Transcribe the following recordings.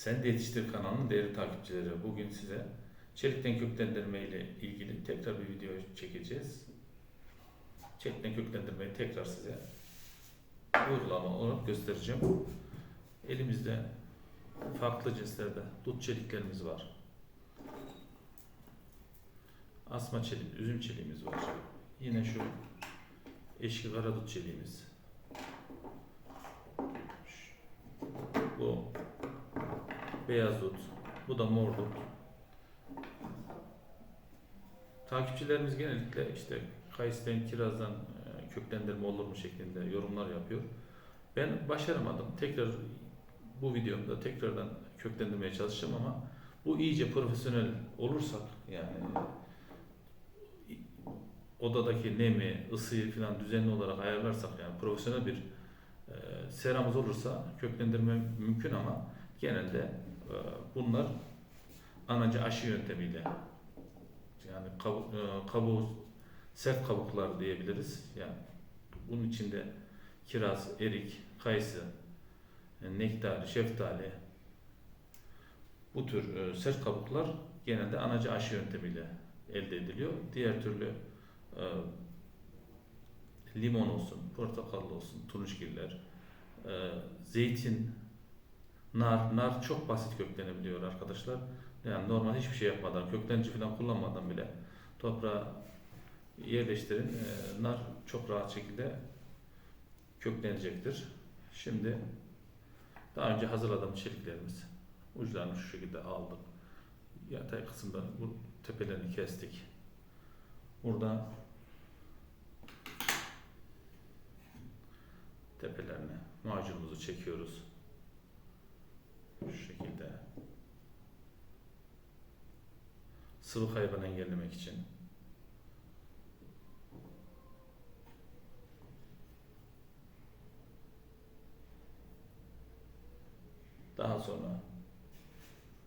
Sen de Yetiştir kanalının değerli takipçileri. Bugün size çelikten köklendirme ile ilgili tekrar bir video çekeceğiz. Çelikten köklendirmeyi tekrar size uygulama olarak göstereceğim. Elimizde farklı cinslerde dut çeliklerimiz var. Asma çelik, üzüm çeliğimiz var. Yine şu eşki kara dut çeliğimiz. Bu beyaz dut. Bu da mor dut. Takipçilerimiz genellikle işte kayısıdan, kirazdan e, köklendirme olur mu şeklinde yorumlar yapıyor. Ben başaramadım. Tekrar bu videomda tekrardan köklendirmeye çalışacağım ama bu iyice profesyonel olursak yani odadaki nemi, ısıyı falan düzenli olarak ayarlarsak yani profesyonel bir e, seramız olursa köklendirme mümkün ama genelde bunlar anacı aşı yöntemiyle yani kabu, e, kabuğu sert kabuklar diyebiliriz. Yani bunun içinde kiraz, erik, kayısı, e, nektari, şeftali bu tür e, sert kabuklar genelde anacı aşı yöntemiyle elde ediliyor. Diğer türlü limon olsun, portakallı olsun, turunçgiller, zeytin, nar, nar çok basit köklenebiliyor arkadaşlar. Yani normal hiçbir şey yapmadan, köklenici falan kullanmadan bile toprağa yerleştirin. E, nar çok rahat şekilde köklenecektir. Şimdi daha önce hazırladığım çeliklerimiz uçlarını şu şekilde aldık. Yatay kısımda bu tepelerini kestik. Burada tepelerine macunumuzu çekiyoruz. Şu şekilde. Sıvı kaybını engellemek için. Daha sonra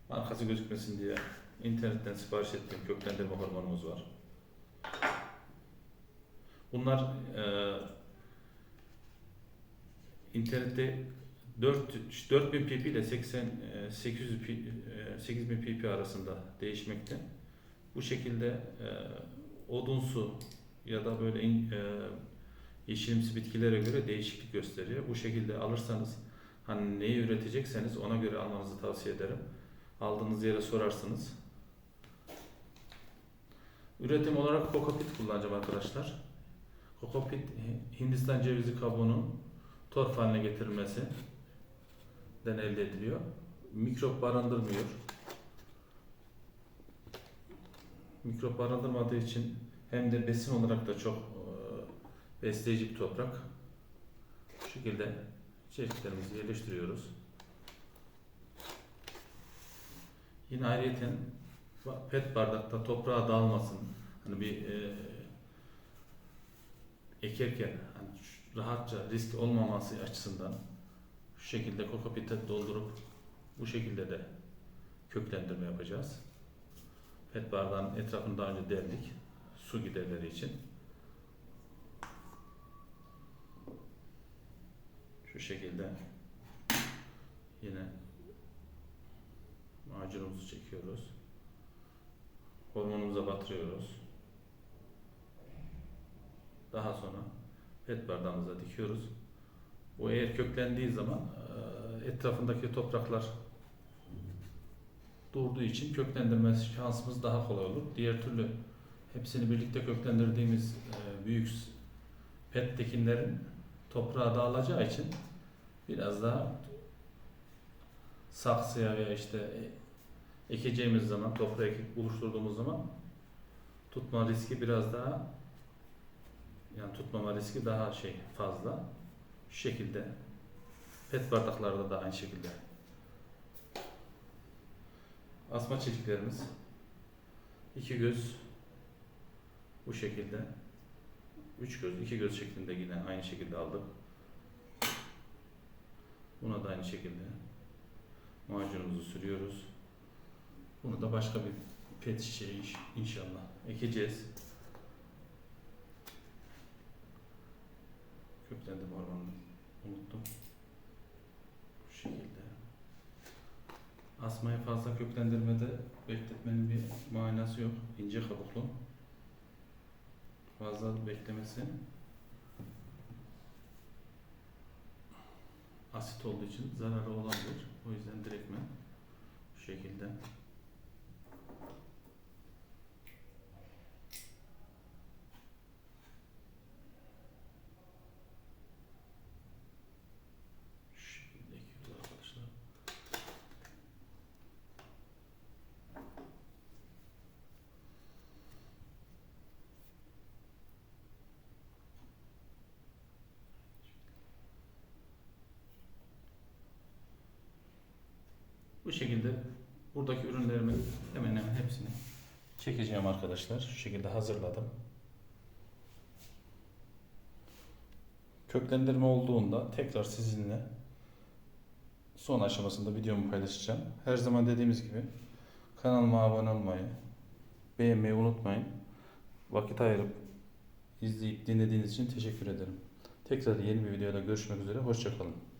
markası gözükmesin diye internetten sipariş ettiğim köklendirme hormonumuz var. Bunlar e, internette 4 4000 pp ile 80 e, 800 pp, e, 8000 pp arasında değişmekte. Bu şekilde e, odunsu ya da böyle in, e, yeşilimsi bitkilere göre değişiklik gösteriyor. Bu şekilde alırsanız hani neyi üretecekseniz ona göre almanızı tavsiye ederim. Aldığınız yere sorarsınız. Üretim olarak kokopit kullanacağım arkadaşlar. Kokopit Hindistan cevizi kabuğunun torf haline getirilmesi den elde ediliyor. Mikrop barındırmıyor. Mikrop barındırmadığı için hem de besin olarak da çok e, besleyici bir toprak. Bu şekilde çeşitlerimizi yerleştiriyoruz. Yine ayrıyeten pet bardakta toprağa dağılmasın. Hani bir e, ekerken hani rahatça risk olmaması açısından şu şekilde kokopite doldurup bu şekilde de köklendirme yapacağız. Pet bardağın etrafını daha önce deldik. Su giderleri için. Şu şekilde yine macunumuzu çekiyoruz. Hormonumuza batırıyoruz. Daha sonra pet bardağımıza dikiyoruz. Bu eğer köklendiği zaman e, etrafındaki topraklar durduğu için köklendirme şansımız daha kolay olur. Diğer türlü hepsini birlikte köklendirdiğimiz e, büyük pet tekinlerin toprağa dağılacağı için biraz daha saksıya veya işte ekeceğimiz zaman, toprağı ekip buluşturduğumuz zaman tutma riski biraz daha yani tutmama riski daha şey fazla. Şu şekilde pet bardaklarda da aynı şekilde. Asma çeliklerimiz iki göz bu şekilde üç göz, iki göz şeklinde yine aynı şekilde aldık. Buna da aynı şekilde macunumuzu sürüyoruz. Bunu da başka bir pet şişeye iş- inşallah ekeceğiz. Köklendim hormonunu unuttum. Bu şekilde. Asmayı fazla köklendirmede bekletmenin bir manası yok. İnce kabuklu. Fazla beklemesi asit olduğu için zararı olabilir. O yüzden direktmen bu şekilde şu şekilde ekiyoruz arkadaşlar. Bu şekilde buradaki ürünlerimin hemen hemen hepsini çekeceğim arkadaşlar. Şu şekilde hazırladım. Köklendirme olduğunda tekrar sizinle son aşamasında videomu paylaşacağım. Her zaman dediğimiz gibi kanalıma abone olmayı, beğenmeyi unutmayın. Vakit ayırıp izleyip dinlediğiniz için teşekkür ederim. Tekrar yeni bir videoda görüşmek üzere. Hoşçakalın.